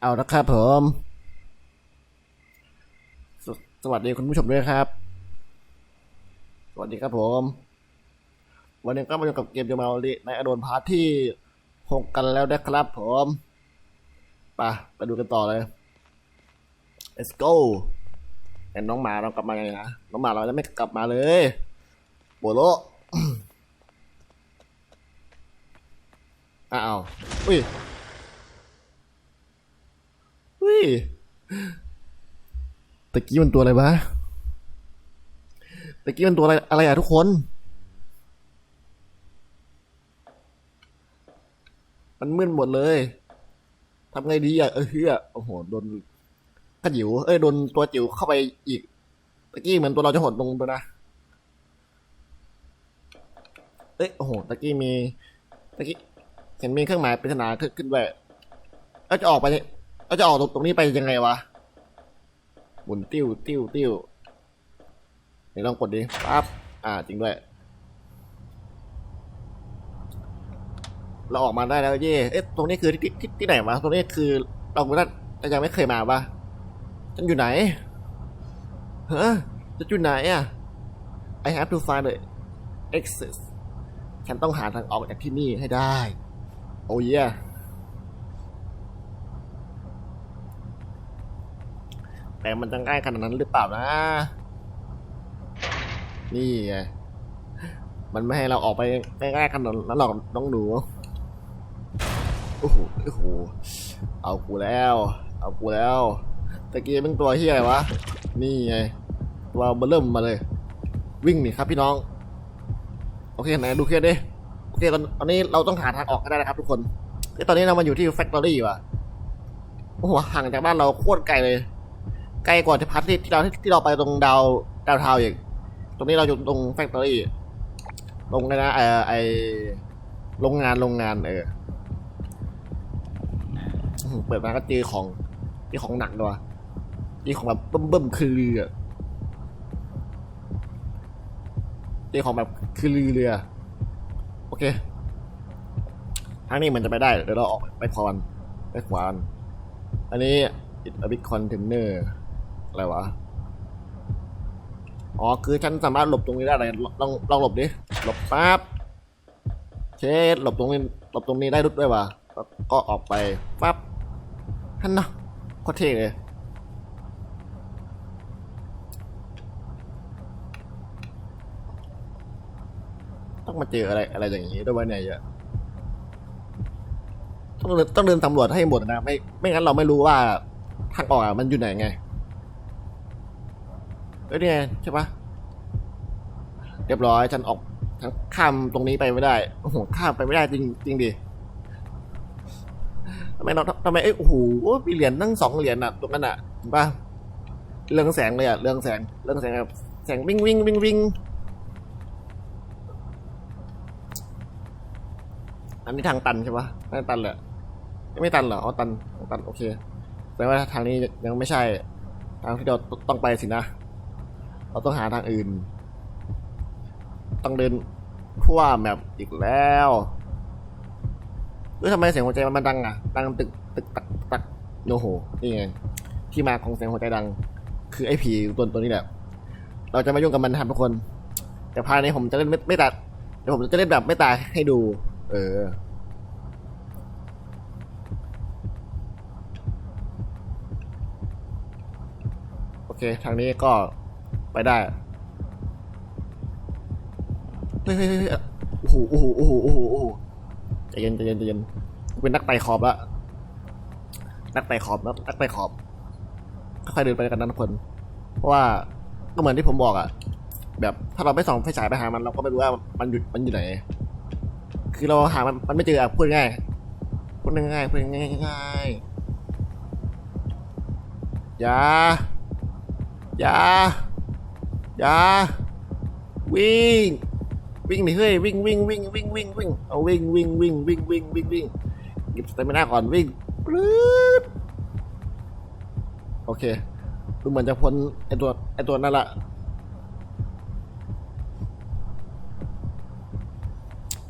เอาละครับผมสสวัสดีคุณผู้ชมด้วยครับ สวัสดีครับผม วันนี้ก็มาอยู่กับเกมจะมาลีในอโดนพาร์ทที่หกกันแล้วนะครับผมไปไปดูกันต่อเลย let's go แต่น้องหมาเรากลับมาไงนะน้องหมาเราจะไม่กลับมาเลยโบโลอ้าวอุ้ยอุ้ยตะกี้มันตัวอะไรวะตะกี้มันตัวอะไรอะไรอะทุกคน มันมึนหมดเลยทำไงดีอะเออเฮียโอ้โหโดน กระจิ๋วเอ้ยโดนตัวจิ๋วเข้าไปอีกตะกี้เหมือนตัวเราจะหดลงตัวนะ เอ้ยโอ้โหตะกี้มีตะกี้เห็นมีเครื่องหมายปริศนาขึ้นขึ้นด้วยแล้วจะออกไปแล้วจะออกตรงนี้ไปยังไงวะหมุนติ้วติ้วติ้วไหนลองกดดิปั๊บอ่า จริงด้วย เราออกมาได้แล้วเย่เอ๊ะตรงนี้คือที่ที่ที่ไหนวะตรงนี้คือเราไม่ได้เรายังไม่เคยมาปะ ฉันอยู่ไหนฮะจะอยู่ไหนอะ I have to find the exit ฉันต้องหาทางออกจากที่นี่ให้ได้ โอ้ยแต่มันจะง่ายขนาดนั้นหรือเปล่านะ นี่ไง มันไม่ให้เราออกไปง่ายๆขนาดนั้นหรอกน้องหนู โอ้โห โอ้โห เอากูแล้ว เอากูแล้ว ตะกี้เป็นตัวเฮียอะไรวะ นี่ไงตัวเบอร์เริ่มมาเลย วิ่งหนีครับพี่น้อง โอเคไหนดูเครียดดิโอเคตอนตอนนี้เราต้องหาทางออกกันได้นะครับทุกคนเอ้ยตอนนี้เรามาอยู่ที่แฟคทอรี่ว่ะโอ้โหห่างจากบ้านเราโคตรไกลเลย ไกลกว่าที่พัทที่ที่เราที่เราไปตรงดาวดาวเทาอีกตรงนี้เราอยู่ตรงแฟคทอรี่ตรงเลยนะเออไอโรงงานโรงงานเอออื้อหือเปิดมาก็เจอของเจอของหนักด้วย ว่ของแบบเบิ่มๆคือลืออะเจอของแบบคือลือเลยอโอเคทางนี้มันจะไปได้ เดี๋ยวเราออกไปคอนไปขวาน อันนี้อิตาบิคอนเทนเนอร์อะไรวะ อ๋อ คือฉันสามารถหลบตรงนี้ได้เลยลองลองหลบดิ หลบปั๊บเช็ดหลบตรงนี้ หลบตรงนี้ได้ด้วยวะก็ออกไปปั๊บท่านเนาะโคตรเท่เลย ต้องมาเจออะไรอะไรอย่างนี้ด้วยวะเนี่ยเยอะต้องเดินต้องเดินสำรวจให้หมดนะไม่ไม่งั้นเราไม่รู้ว่าทางออกอะมันอยู่ไหนไงเอ้ยนี่ไงใช่ปะเรียบร้อยฉันออกฉันข้ามตรงนี้ไปไม่ได้โอ้โหข้ามไปไม่ได้จริงจริงดิทำไมเราทำไมเอ้ยโอ้โหมีเหรียญตั้งสองเหรียญอะตรงนั้นอะเห็นปะเรื่องแสงเลยอะเรื่องแสงเรื่องแสงแบบแสงวิ่งวิ่งวิ่งวิ่ง อันนี้ทางตันใช่ปะไม่ตันเลยไม่ตันเหรออ๋อตันตันโอเคแปลว่าทางนี้ยังไม่ใช่ ทางที่เราต้องไปสินะ เราต้องหาทางอื่น ต้องเดินทั่วแมปอีกแล้วเอ้ยทำไมเสียงหัวใจมันดังอะ ดังตึกตึกตักตักโอ้โหนี่ไงที่มาของเสียงหัวใจดัง คือไอ้ผีตัวตัวนี้แหละ เราจะไม่ยุ่งกับมันนะครับทุกคน แต่ภายในผมจะเล่นไม่ไม่ตัดเดี๋ยวผมจะเล่นแบบไม่ตายให้ดู เออ โอเค ทางนี้ก็ไปได้เฮ้ยเฮ้ยเฮ้ยโอ้โหโอ้โหโอ้โหโอ้โหโอ้โหใจเย็นใจเย็นใจเย็นเป็นนักไต่ขอบละนักไต่ขอบนักนักไต่ขอบค่อยๆเดินไปกันนะทุกคนเพราะว่าก็เหมือนที่ผมบอกอะแบบถ้าเราไม่ส่องไฟฉายไปหามันเราก็ไม่รู้ว่ามันอยู่มันอยู่ไหน คือเราหามันมันไม่เจออะพูดง่ายพูดง่ายพูดง่ายง่ายอย่าอย่าอย่าวิ่งวิ่งดิเฮ้ยวิ่งวิ่งวิ่งวิ่งวิ่งวิ่งเอาวิ่งวิ่งวิ่งวิ่งวิ่งวิ่งวิ่งหยิบสเตมิน่าก่อนวิ่งปลื้ดโอเคดูเหมือนจะพ้นไอตัวไอตัวนั่นละ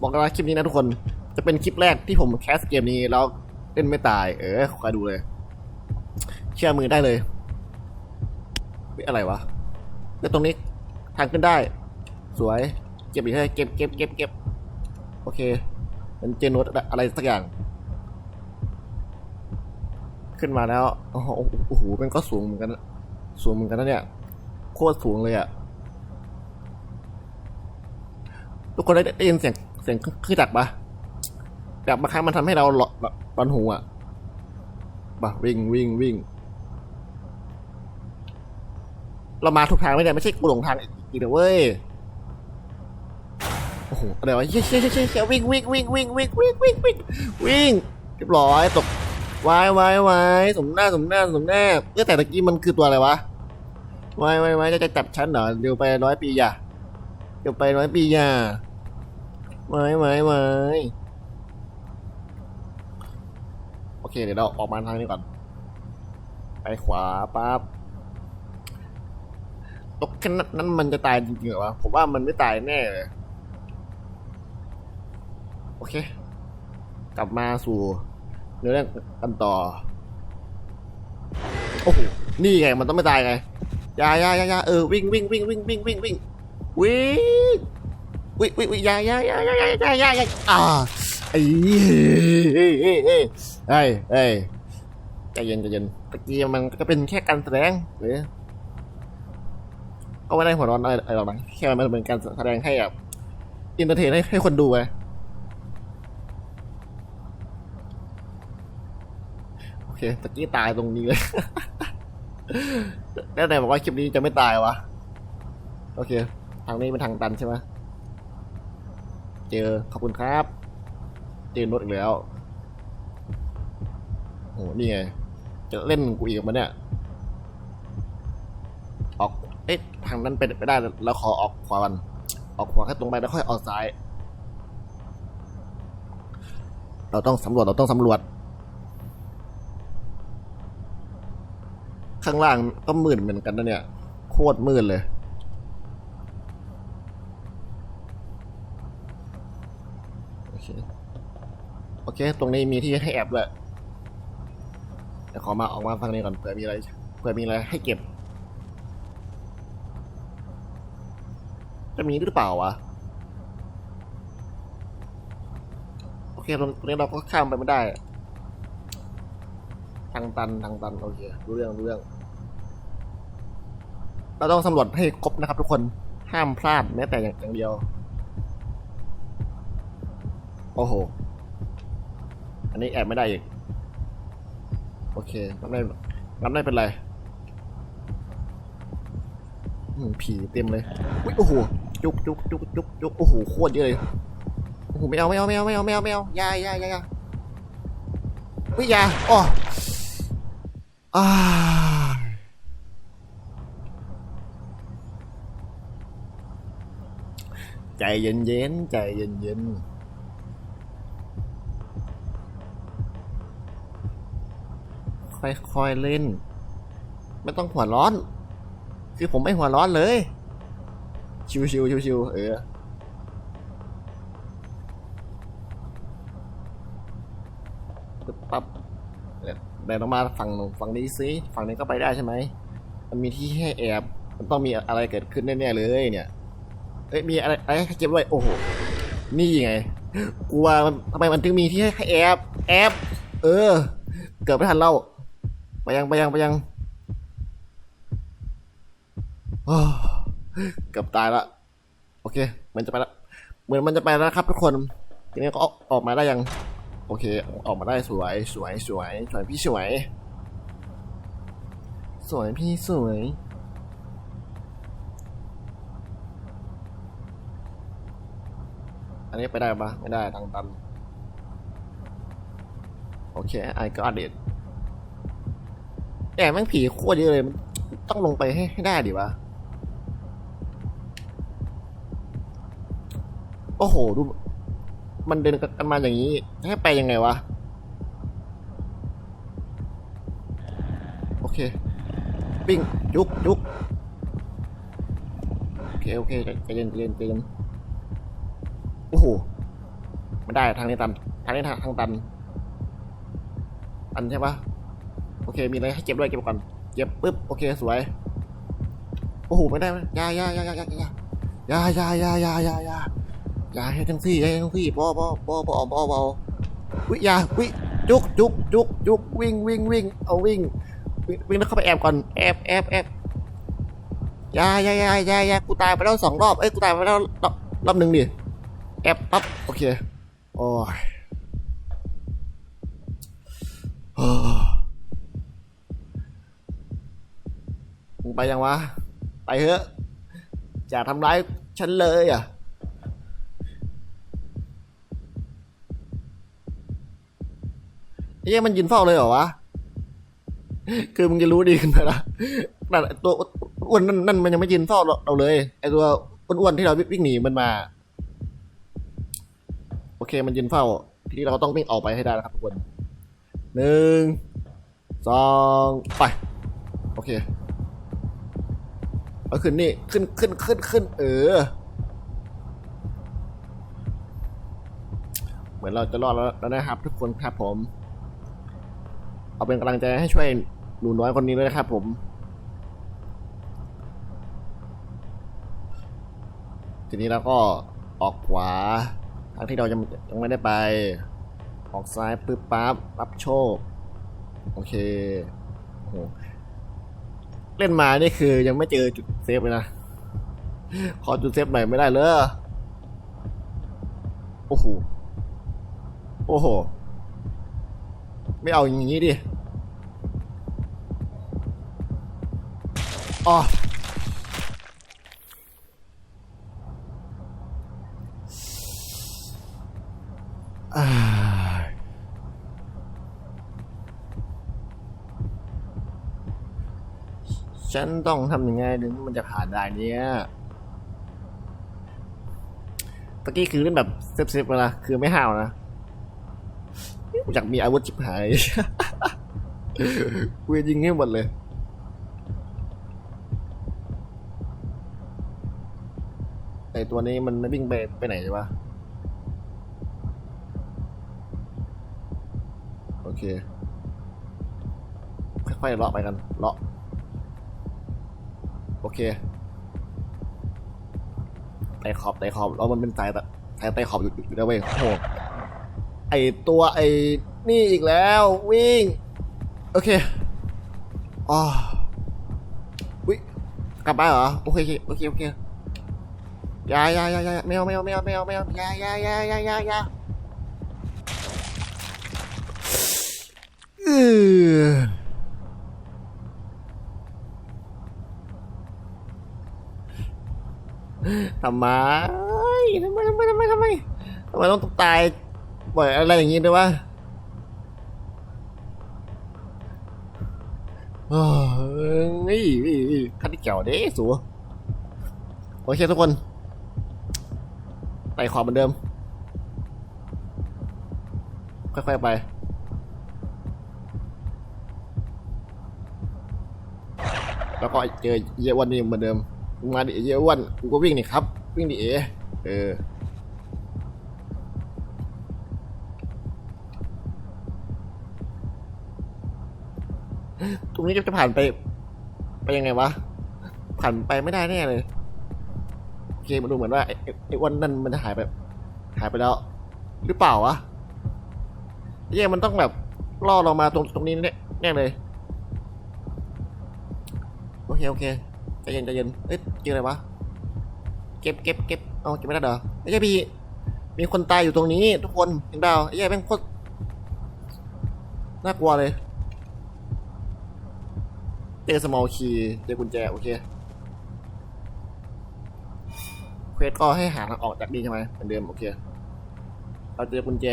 บอกกันว่าคลิปนี้นะทุกคน จะเป็นคลิปแรกที่ผมแคสเกมนี้แล้วเล่นไม่ตาย เออคอยดูเลย เชื่อมือได้เลยเอะไรวะ แล้วตรงนี้ทางขึ้นได้ สวย เก็บอีกให้เก็บเก็บเก็บเก็บโอเค มันเจนโนตอะไรสักอย่าง ขึ้นมาแล้วโอ้โหโอ้โหมันก็สูงเหมือนกัน สูงเหมือนกันนะเนี่ย โคตรสูงเลยอะทุกคนได้ได้ยินเสียง เสียงคลื่นดักปะแบบบางครั้งมันทำให้เราหลอนแบบหลอนหูอะปะวิ่งวิ่งวิ่ง เรามาถูกทางไมเนี่ยไม่ใช่กูหลงทางอีกเดี๋ยเว้ย โอ้โหอะไรวะเชี่ยเชี่ยเชี่ยเชี่ยวิ่งวิ่งวิ่งวิ่งวิ่งวิ่งวิ่งวิ่งวิ่งเรียบร้อยตกวายวายวายสมหน้าสมหน้าสมหน้าเออแต่ตะกี้มันคือตัวอะไรวะวายวายวายจะจะจับฉันเหรอเดี๋ยวไปร้อยปีอย่าเดี๋ยวไปร้อยปีอย่า วายวายวายโอเค เดี๋ยวเราออกมาทางนี้ก่อน ไปขวาปั๊บตกแค่นั้นนั้นมันจะตายจริงๆเหรอวะ ผมว่ามันไม่ตายแน่เลย โอเค กลับมาสู่เรื่องกันต่อ โอ้โห นี่ไง มันต้องไม่ตายไงยายายายาเออ วิ่งวิ่งวิ่งวิ่งวิ่งวิ่งวิ่งวิ่ง วิวิวิยายายายายายายาอยาอ่าไอ้เฮ้ยเฮ้ยเฮ้ยเฮ้ยใจเย็นใจเย็นตะกี้มันก็เป็นแค่การแสดงหรือก็ไม่ได้หัวร้อนอะไรหรอกนะแค่มันเป็นการแสดงให้แบบอินเตอร์เทนให้ให้คนดูไงโอเคตะกี้ตายตรงนี้เลยแล้วไหนบอกว่าคลิปนี้จะไม่ตายวะ โอเค ทางนี้เป็นทางตันใช่ไหม เจอขอบคุณครับ เจอรถอีกแล้วโหนี่ไง จะเล่นกูอีกมันเนี่ย ออก เอ๊ะ ทางนั้นเป็นไปได้แล้วขอออกขวากันออกขวาแค่ตรงไปแล้วค่อยออกซ้าย เราต้องสำรวจ เราต้องสำรวจ ข้างล่างก็มืดเหมือนกันนะเนี่ย โคตรมืดเลย โอเค โอ เค ตรงนี้มีที่ให้แอบด้วยเดี๋ยวขอมาออกมาฟังนี้ก่อนเผื่อมีอะไรเผื่อมีอะไรให้เก็บ จะมีหรือเปล่าวะโอเคตรงนี้เราก็ข้ามไปไม่ได้ ทางตันทางตันโอเครู้เรื่องรู้เรื่อง เราต้องสำรวจให้ครบนะครับ ทุกคนห้ามพลาดแม้แต่อย่างอย่างเดียว โอ้โห อันนี้แอบไม่ได้อีก โอเคงั้นไม่งั้นไม่เป็นไรผีเต็มเลยอุ๊ยโอ้โหจุกจุกจุกจุกจุกโอ้โหโคตรเยอะเลยโอ้โหไม่เอาไม่เอาไม่เอาไม่เอาไม่เอาไม่เอายาอยายาอยาเฮ้ยยาอ๋ออาใจเย็นๆใจเย็นๆ ค่อยๆเล่น ไม่ต้องหัวร้อน คือผมไม่หัวร้อนเลย ชิวๆชิวๆเออปึ๊บปั๊บเดี๋ยวเดี๋ยวเรามาฝั่งฝั่งนี้ซิฝั่งนี้ก็ไปได้ใช่ไหมมันมีที่ให้แอบ มันต้องมีอะไรเกิดขึ้นแน่ๆเลยเนี่ยเอ้ยมีอะไรอะไรเก็บด้วยโอ้โหนี่ไงกลัวมันทำไมมันถึงมีที่ให้แอบแอบเออ เกิดไม่ทันเล่า ไปยังไปยังไปยังเกือบตายละโอเค มันจะไปละเหมือนมันจะไปแล้วนะครับทุกคนทีนี้ก็ออกมาได้ยัง โอเค ออกมาได้สวยสวยสวยสวยพี่สวย สวยพี่สวยอันนี้ไปได้ปะไม่ได้ทางตัน โอเคไอ้ก็อดเด็ด แต่แม่งผีโคตรเยอะเลยมันต้องลงไปให้ให้ได้ดิวะ โอ้โหดู มันเดินกันมาอย่างนี้ ให้ไปยังไงวะ โอเควิ่งจุกจุกโอเค โอเคใจใจเย็นใจเย็นใจเย็นโอ้โหไม่ได้ทางนี้ตัน ทางนี้ทางทางตันตันใช่ปะ เคมีอะไรให้เก็บด้วยเก็บก่อนเก็บปุ๊บโอเคสวยโอ้โหไม่ได้ไหมยายายายายายายายายายายายาให้ทั้งสี่ให้ทั้งสี่ปอปอปอปอปอปอวิยาวิจุกจุกจุกจุกวิ่งวิ่งวิ่งเอาวิ่งวิ่งแล้วเข้าไปแอบก่อนแอบแอบแอบยายายายายากูตายไปแล้วสองรอบเอ้ยกูตายไปแล้วรอบรอบหนึ่งดิแอบปั๊บโอเคโอ้ยเฮ้อมึง ไปยังวะ ไปเถอะอย่าทำร้ายฉันเลยอะเอ้ยมันยืนเฝ้าเลยเหรอวะ คือมึงจะรู้ดีขึ้นไปละแต่ตัวอ้วนนั่นนั่นมันยังไม่ยืนเฝ้าเราเลย ไอตัวอ้วนๆที่เราวิ่งหนีมันมา โอเคมันยืนเฝ้า ทีนี้เราต้องวิ่งออกไปให้ได้นะครับทุกคนหนึ่งสองไป โอเค เอาขึ้นนี่ขึ้นขึ้นขึ้นขึ้น เออ เหมือนเราจะรอดแล้วนะครับ ทุกคนครับผม เอาเป็นกำลังใจให้ช่วยหนูน้อยคนนี้ด้วยนะครับผมทีนี้เราก็ออกขวาทางที่เรายังยังไม่ได้ไป ออกซ้ายปึ๊บปั๊บรับโชค โอเคโอ้โห เล่นมานี่คือยังไม่เจอจุดเซฟเลยนะ ขอจุดเซฟหน่อยไม่ได้เลยโอ้โห โอ้โห ไม่เอาอย่างนี้ดิอ๋ออ่า ฉันต้องทำยังไงถึงมันจะผ่านได้เนี่ยตะกี้คือเล่นแบบเซฟๆเลยนะคือไม่ห่าวนะอยากมีอาวุธชิบหายกูจะยิงให้หมดเลยไอตัวนี้มันไม่วิ่งไปไปไหนใช่ปะโอเค ค่อยๆเลาะไปกันเลาะ เคไต่ขอบไต่ขอบแล้วมันเป็นสายแบบสายไต่ขอบอยู่อยู่แล้วเว้ยโอ้โหไอตัวไอนี่อีกแล้ว วิ่ง โอเคอ๋อวิกลับบ้าเหรอโอเคโอเคโอเคยายายายาไม่เอาไม่เอาไม่เอาไม่เอาไม่เอายายายายายาอยาเออ ทำไมทำไมทำไมทำไมทำไมทำไมต้องตายบ่อยอะไรอย่างงี้ด้วยวะเฮ้ยคันที่เกี่ยวเด้สูโอเคทุกคนไต่ขอบเหมือนเดิม ค่อยๆไปแล้วก็เจอเยวันนี่เหมือนเดิม มึงมาดิเยอ้วนกูก็วิ่งนี่ครับ วิ่งดิเอเออตรงนี้จะผ่านไป ไปยังไงวะ ผ่านไปไม่ได้แน่เลยโอเคมันดูเหมือนว่าไอ้อ้วันนั่นมันจะหายไปหายไปแล้ว หรือเปล่าวะเย่มันต้องแบบล่อเรามาตรงตรงนี้แน่แน่เลย โอเค โอเค ใจเย็นใจเย็นเอ้ยเจออะไรวะ เก็บเก็บเก็บเอาเก็บไม่ได้เหรอไอ้เจ้าพี่มีคนตายอยู่ตรงนี้ ทุกคนเห็นเปล่าไอ้เจ้าแม่งโคตรน่ากลัวเลยเจอสมอลคีย์เจอกุญแจโอเคเควสก็ให้หาทางออกจากนี่ใช่ไหมเหมือนเดิมโอเคเราเจอกุญแจ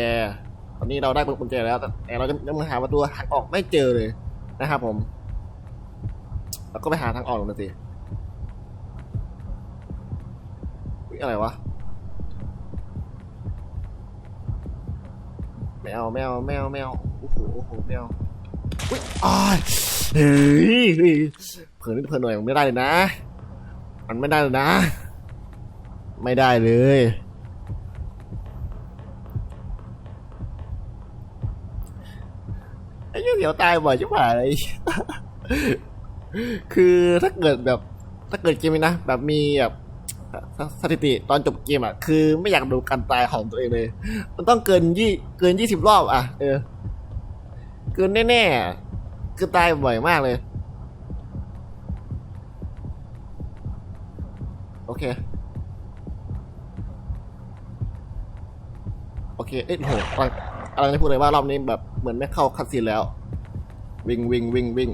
ตอนนี้เราได้กุญแจแล้ว แต่เราจะยังหาประตูทางออกไม่เจอเลยนะครับผมเราก็ไปหาทางออกลงนะสิอุ๊ย อะไรวะแมวแมวแมวแมวโอ้โหโอ้โหแมวอุ้ยอ้ายเฮ้ยเผื่อนิดเผื่อหน่อยมันไม่ได้เลยนะ มันไม่ได้เลยนะ ไม่ได้เลยไอ้เหี้ยเดี๋ยวตายบ่อยชิบหายเลยคือถ้าเกิดแบบถ้าเกิดเกมนี้นะ แบบมีแบบ สถิติตอนจบเกมอะคือไม่อยากดูการตายของตัวเองเลย มันต้องเกินยี่เกินยี่สิบรอบอะเออ เกินแน่ๆคือตายบ่อยมากเลย โอเค โอเค เอ้โหกำลังกำลังจะพูดเลยว่ารอบนี้แบบเหมือนไม่เข้าคัดซีนแล้ว วิ่งวิ่งวิ่งวิ่ง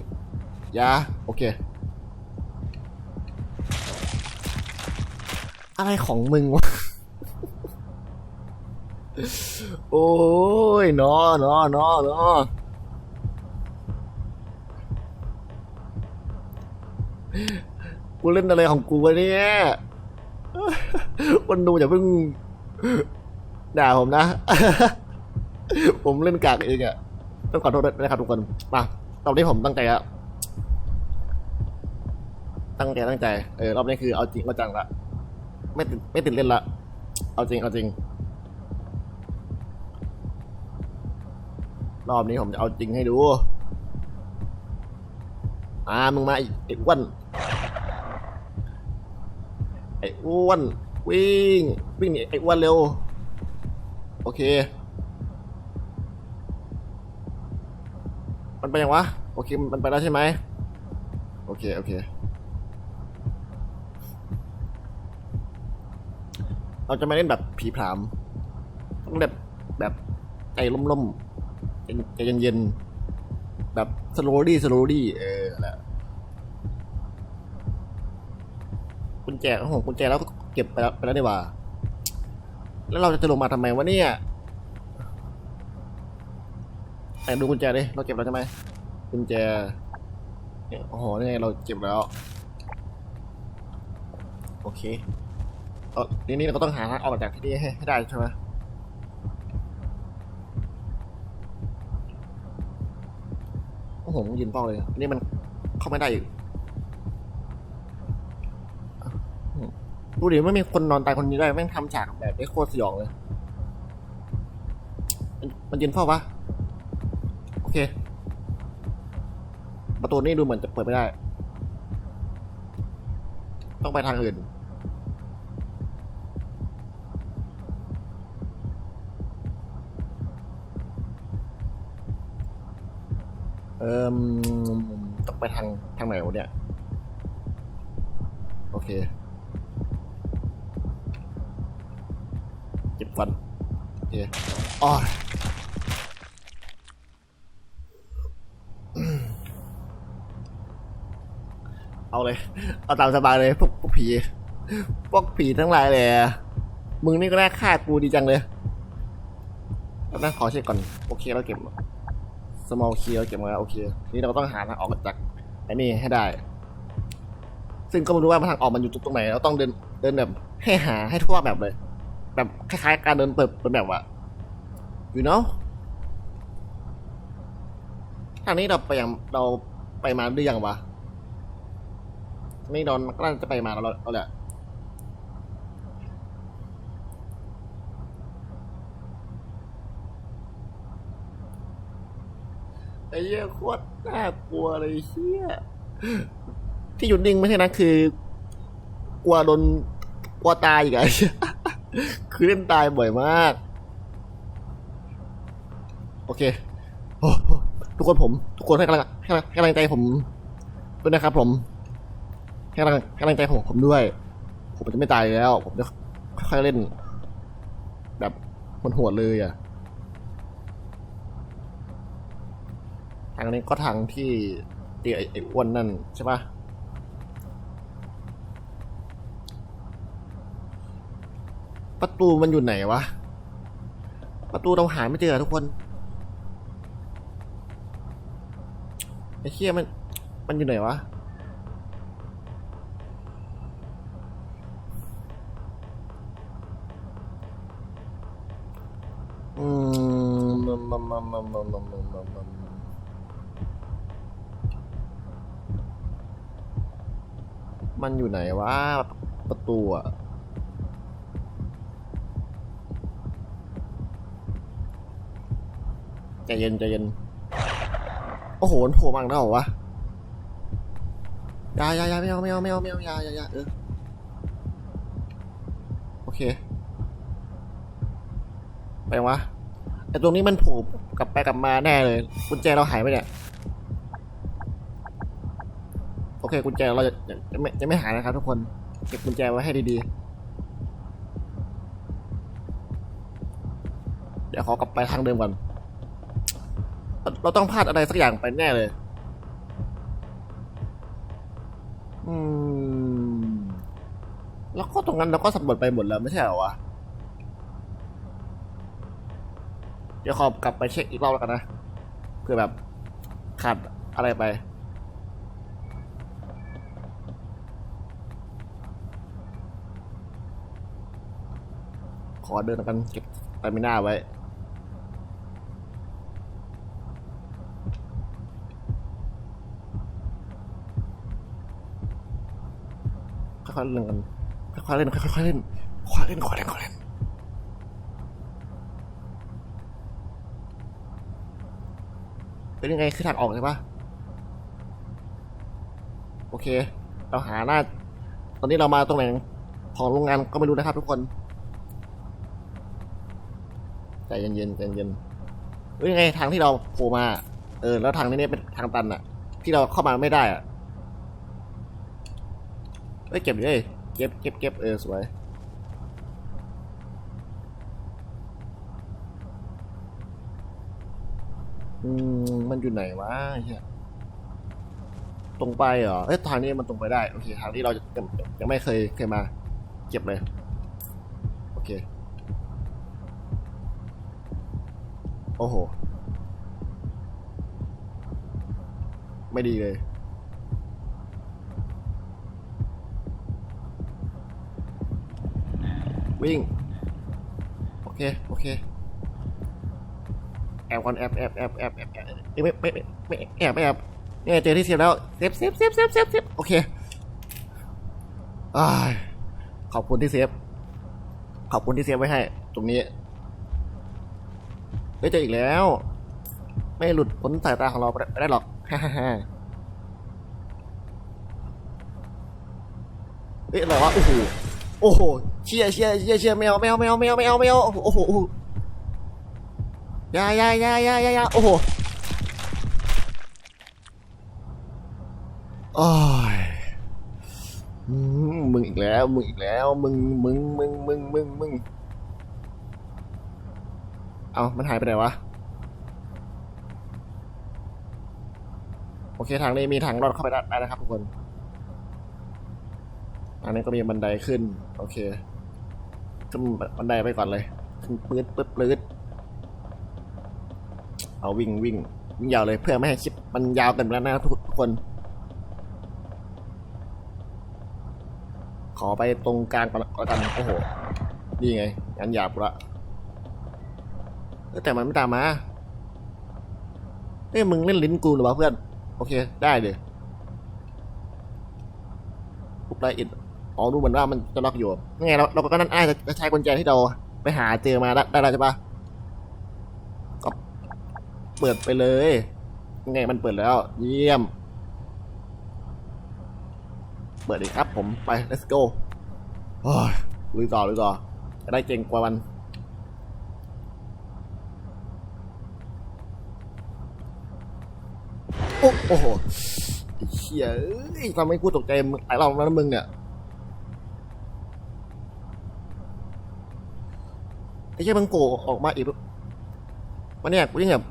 ยาโอเค อะไรของมึงวะ โอ้ยนอนอนอนอกูเล่นอะไรของกูวะเนี่ยคนดูอย่าเพิ่งด่าผมนะ ผมเล่นกากเองอะต้องขอโทษด้วยนะครับทุกคน มาตอนนี้ผมตั้งใจอะตั้งใจตั้งใจ เออรอบนี้คือเอาจริงเอาจังละ ไม่ติดไม่ติดเล่นละ เอาจริง เอาจริง รอบนี้ผมจะเอาจริงให้ดู อ่า มึงมาไอ้ไอ้อ้วนไอ้อ้วน วิ่ง วิ่งหนีไอ้อ้วนเร็ว โอเค มันไปยังวะ โอเค มันไปแล้วใช่ไหม โอเค โอเค เราจะไม่เล่นแบบผีผาม ต้องแบบแบบใจล่มๆใจใจเย็นๆ แบบสโลดี้สโลดี้เออแหละกุญแจโอ้โหกุญแจแล้วก็เก็บไปแล้วไปแล้วดีกว่า แล้วเราจะลงมาทำไมวะเนี่ยแต่ดูกุญแจดิเราเก็บแล้วใช่ไหมกุญแจโอ้โหนี่เราเก็บแล้ว โอเค เออทีนี้เราก็ต้องหาทางออกจากที่นี่ให้ให้ได้ใช่ไหมโอ้โหยืนเป้าเลยอันนี่มันเข้าไม่ได้อีกดูดิไม่มีคนนอนตายคนนี้ได้แม่งทำฉากแบบไอ้โคตรสยองเลยมันมันยืนเฝ้าปะโอเค ประตูนี้ดูเหมือนจะเปิดไม่ได้ ต้องไปทางอื่น อ่มต้องไปทางทางไหนวะเนี่ย โอเคเก็บฟันโอเคอ๋อเอาเลย เอาตามสบายเลยพวกพวกผี พวกผีทั้งหลายเลยมึงนี่ก็น่าฆ่ากูดีจังเลยแล้วขอเช็คก่อน โอเคเราเก็บ small key เราเก็บมาแล้วโอเค นี่เราก็ต้องหาทางออกจากไอ้นี่ให้ได้ ซึ่งก็ไม่รู้ว่าทางออกมันอยู่ตรงไหน เราต้องเดินเดินแบบให้หาให้ทั่วแบบเลย แบบคล้ายๆ การเดินเปิดเป็นแบบว่า you know ทางนี้เราไปยังเราไปมาหรือยังวะนี่ดอนก็น่าจะไปมาแล้วเราเอาแหละ เหี้ยโคตรน่ากลัวเลยเชี่ยที่หยุดนิ่งไม่ใช่นะคือ กลัวโดนกลัวตายอีกไงคือเล่นตายบ่อยมาก โอเคโอ้ทุกคนผม ทุกคนให้กำลังให้ให้กำลังใจผมด้วยนะครับ ผมให้กำลังให้กำลังใจผมผมด้วย ผมจะไม่ตายแล้ว ผมจะค่อยๆเล่น แบบมันโหดเลยอะ นี่ก็ทางที่เตียไอ้อ้วนนั่นใช่ปะประตูมันอยู่ไหนวะ ประตูเราหาไม่เจอทุกคน ไอ้เชี่ยมัน มันอยู่ไหนวะ อืมมัมมัมมัมมัมมัมมัมมัม มันอยู่ไหนวะประตูอะใจเย็นใจเย็น โอ้โหมันโผล่มาอีกแล้วเหรอวะยายายาไม่เอาไม่เอาไม่เอาไม่เอายายายาเออโอเค ไปวะไอตรงนี้มันผล่กลับไปกลับมาแน่เลยกุญแจเราหายไปเนี่ย โอ เคกุญแจเราจะจะไม่จะไม่หายนะครับทุกคน เก็บกุญแจไว้ให้ดีๆ เดี๋ยวขอกลับไปทางเดิมก่อนเราเราต้องพลาดอะไรสักอย่างไปแน่เลย อืม แล้วก็ตรงนั้นเราก็สำรวจไปหมดแล้วไม่ใช่เหรอวะ เดี๋ยวขอกลับไปเช็คอีกรอบแล้วกันนะ เพื่อแบบขาดอะไรไป ขอเดินกันเก็บสตามิน่าไว้ ค่อยๆเล่นกัน ค่อยๆเล่น ค่อยๆเล่น ค่อยๆเล่น ค่อยๆเล่นค่อยๆเล่นเป็นยังไงคือทางออกใช่ปะโอเค เราหาหน้า ตอนนี้เรามาตรงไหนของโรงงานก็ไม่รู้นะครับทุกคน ใจเย็นๆใจเย็นๆเฮ้ยยังไงทางที่เราโผล่มา เออ แล้วทางนี้เนี่ยเป็นทางตันอะที่เราเข้ามาไม่ได้อะเฮ้ยเก็บดิเอ้ยเก็บเก็บเก็บเออสวยอืมมันอยู่ไหนวะเฮียตรงไปเหรอเอ้ยทางนี้มันตรงไปได้ โอเค ทางที่เราจะยังไม่เคยเคยมา เก็บเลย โอเค โอ้โห ไม่ดีเลยวิ่ง โอเค โอเค แอบก่อนแอบแอบแอบแอบแอบแอบไม่ไม่ไม่ไม่แอบไม่แอบเนี่ยเจอที่เซฟแล้วเซฟเซฟเซฟเซฟเซฟเซฟโอเคอ้ายขอบคุณที่เซฟ ขอบคุณที่เซฟไว้ให้ ตรงนี้ เฮ้เจออีกแล้ว ไม่หลุดพ้นสายตาของเราไปได้หรอกฮ่าฮ่าฮ่าเฮ้ยอะไรวะโอ้โหโอ้โหเชี่ยเชี่ยเชี่ยเชี่ยไม่เอาไม่เอาไม่เอาไม่เอาไม่เอาไม่เอาโอ้โหยายายายายายาโอ้โหโอ้ยอืมมึงอีกแล้ว มึงอีกแล้ว มึง มึง มึง มึง มึง มึง เอามันหายไปไหนวะ โอเคทางนี้มีทางรอดเข้าไปได้นะครับทุกคน อันนี้ก็มีบันไดขึ้น โอเคขึ้นบันไดไปก่อนเลยขึ้นปื๊ดปื๊ดปื๊ดเอาวิ่งวิ่งวิ่งยาวเลยเพื่อไม่ให้คลิปมันยาวเกินไปแล้วนะทุกคน ขอไปตรงกลางก่อนแล้วกันโอ้โห นี่ไงงานหยาบละ แต่มันไม่ตามมาเอ้ยมึงเล่นลิ้นกูหรือวะเพื่อน โอเค ได้เลยปุ๊บไลอินอ๋อดูเหมือนว่ามันจะล็อกอยู่ยังไงเราเราก็นั่นอ้ายจะจะใช้กุญแจที่เราไปหาเจอมาได้ได้แล้วใช่ปะก็เปิดไปเลยยังไงมันเปิดแล้ว เยี่ยม เปิดอีกครับผมไป let's go โอ้ยลุยต่อลุยต่อจะได้เก่งกว่ามัน โอ้โหเชี่ยเอ้ทำให้กูตกใจมึงหลายรอบแล้วนะมึงเนี่ยไอ้เชี่ยมึงโผล่ออกมาอีกวันเนี้ยกูยังแบบ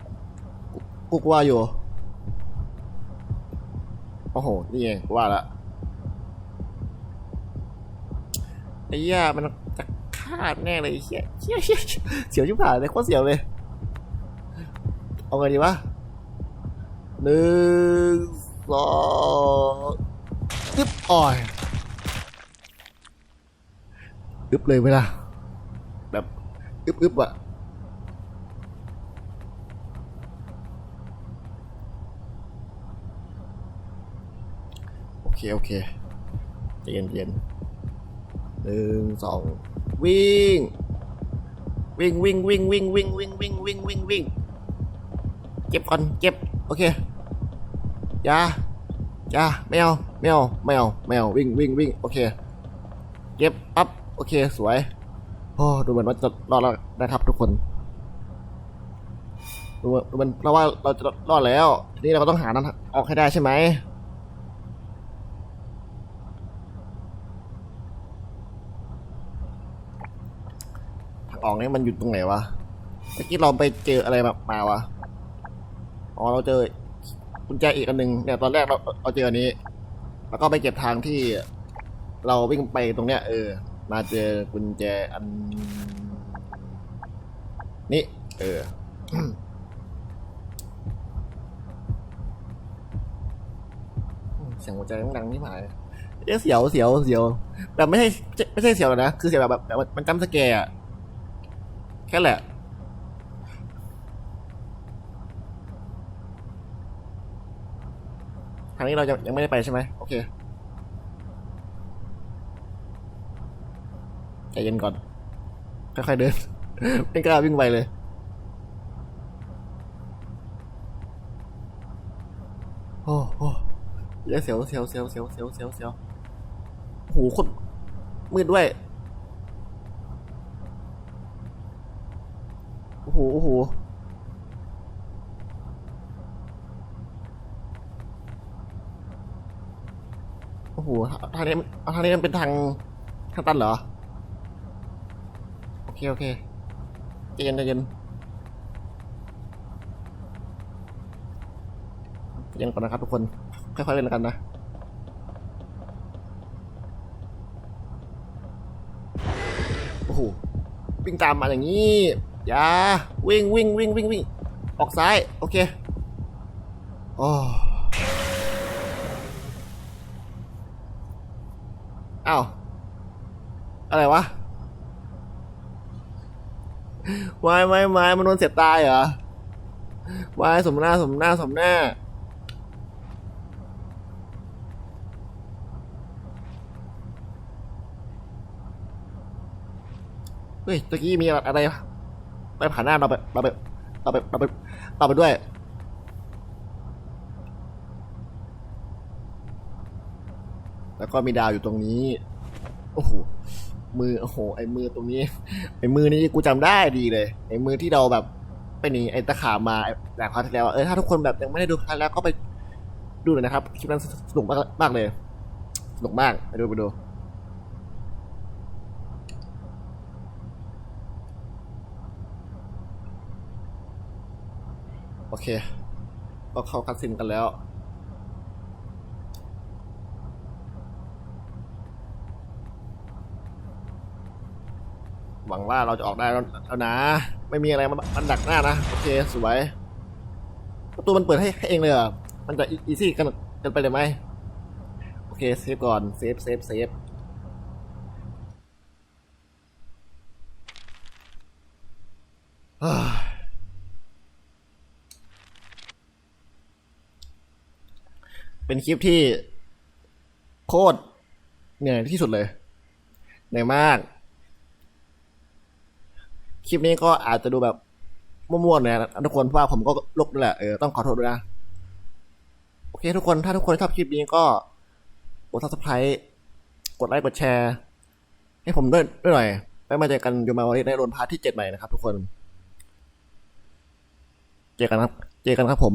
กูกลัวอยู่ โอ้โห นี่ไงกูว่าละไอ้เหี้ยมันจะฆ่าแน่เลยเชี่ยเชี่ยเชี่ยเสียวชิบหายเลยโคตรเสียวเลย เอาไงดีวะ หนึ่งสองตึ๊บอ่อยอึบเลยไหมล่ะ แบบอึบอึบอะโอเค โอเคใจเย็นใจเย็นหนึ่งสองวิ่ง วิ่งวิ่งวิ่งวิ่งวิ่งวิ่งวิ่งวิ่งวิ่งวิ่งเก็บก่อนเก็บ โอเคยายาไม่เอาไม่เอาไม่เอาไม่เอาวิ่งวิ่งวิ่งโอเคเก็บปั๊บโอเคสวยโอ้ดูเหมือนว่าจะรอดแล้วนะครับทุกคนดูเหมือนดูเหมือนเราว่าเราจะรอดแล้ว ทีนี้เราก็ต้องหานั้นออกให้ได้ใช่ไหมทางออกนี่มันอยู่ตรงไหนวะเมื่อกี้เราไปเจออะไรมามาวะ อ๋อเราเจอกุญแจอีกอันหนึ่งเนี่ยตอนแรกเราเราเจออันนี้ แล้วก็ไปเก็บทางที่เราวิ่งไปตรงเนี้ย เออ มาเจอกุญแจอัน นี้เออเสียงหัวใจมันดังที่หมายเอ๊ะเสียวเสียวเสียวแบบไม่ใช่ไม่ใช่เสียวหรอกนะ คือเสียวแบบแบบมันจำสแกร์อะแค่แหละ ทางนี้เราจะยังไม่ได้ไปใช่ไหมโอเคใจเย็นก่อน ค่อยๆเดิน ไม่กล้าวิ่งไปเลย โอ้โหเสียวเสียวเสียวเสียวเสียวเสียวเสียวโหคนมืดด้วยโอ้โหโอ้โห โหทางนี้มันทางนี้มันเป็นทางทางตันเหรอ โอเค โอเคใจเย็นเย็นใจเย็นก่อนนะครับทุกคน ค่อยๆเล่นกันนะโอ้โหวิ่งตามมาอย่างนี้อย่าวิ่งวิ่งวิ่งวิ่งวิ่งออกซ้าย โอเคโอ้ อ้าว อะไรวะวายวายวายมันโดนเสียบตายเหรอวายสมหน้าสมหน้าสมหน้า เฮ้ยตะกี้มีอะไรไปผ่านหน้าเราไปเราไปเราไปเราไปเราไปด้วย แล้วก็มีดาวอยู่ตรงนี้ โอ้โห มือ โอ้โห ไอ้มือตรงนี้ ไอ้มือนี้กูจำได้ดีเลย ไอ้มือที่เราแบบไปหนีไอ้ตะขาบมาแบบคราวที่แล้ว เออ ถ้าทุกคนแบบยังไม่ได้ดูครั้งแล้วก็ไปดูเลยนะครับ คลิปนั้นสนุกมากเลย สนุกมาก ไปดูไปดูโอเค ก็เข้าคัดซินกันแล้ว หวังว่าเราจะออกได้แล้วนะ ไม่มีอะไรมันดักหน้านะ โอเคสวยประตูมันเปิดให้เองเลยมันจะอีซี่กันกันไปเลยไหมโอเคเซฟก่อนเซฟเซฟเซฟเป็นคลิปที่ โคตรเหนื่อยที่สุดเลยเหนื่อยมาก คลิปนี้ก็อาจจะดูแบบมั่วๆหน่อยนะทุกคนเพราะว่าผมก็ลกด้วยแหละเออต้องขอโทษด้วยนะ โอเค ทุกคนถ้าทุกคนชอบคลิปนี้ก็กด subscribe กดไลค์กดแชร์ ให้ผมด้วยด้วยหน่อยไปมาเจอกันยูมาวันนี้ในโรนพาร์ทที่เจ็ดใหม่นะครับทุกคน เจอกันครับ เจอกันครับผม